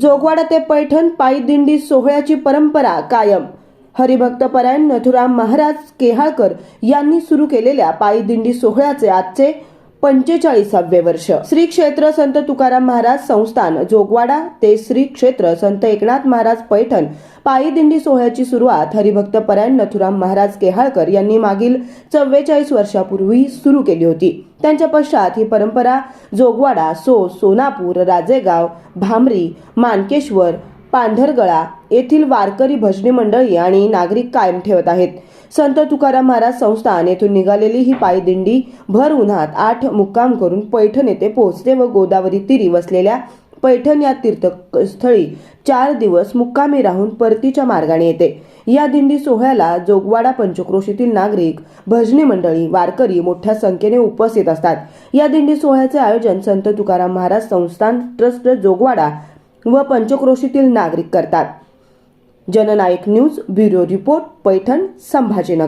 जोगवाडा ते पैठण पायी दिंडी सोहळ्याची परंपरा कायम. हरिभक्तपरायण नथुराम महाराज केहाळकर यांनी सुरू केलेल्या पायी दिंडी सोहळ्याचे आजचे पंचेचाळीसावे वर्ष. श्री क्षेत्र संत तुकाराम महाराज संस्थान जोगवाडा ते श्री क्षेत्र संत एकनाथ महाराज पैठण. पायी दिंडी सोहळ्याची सुरुवात हरिभक्त परायण नथुराम महाराज केहाळकर यांनी मागील चव्वेचाळीस वर्षापूर्वी सुरू केली होती. त्यांच्या पश्चात ही परंपरा जोगवाडा सो सोनापूर राजेगाव भामरी मानकेश्वर पांढरगळा येथील वारकरी भजनी मंडळी आणि नागरिक कायम ठेवत आहेत. संत तुकाराम महाराज संस्थान येथून निघालेली ही पायदिंडी भर उन्हात आठ मुक्काम करून पैठण येथे पोहोचते व गोदावरी तीरी वसलेल्या पैठण या तीर्थस्थळी चार दिवस मुक्कामी राहून परतीच्या मार्गाने येते. या दिंडी सोहळ्याला जोगवाडा पंचक्रोशीतील नागरिक भजनी मंडळी वारकरी मोठ्या संख्येने उपस्थित असतात. या दिंडी सोहळ्याचे आयोजन संत तुकाराम महाराज संस्थान ट्रस्ट जोगवाडा व पंचक्रोशीतील नागरिक करतात. Jananayak news bureau report Paithan Sambhajinagar.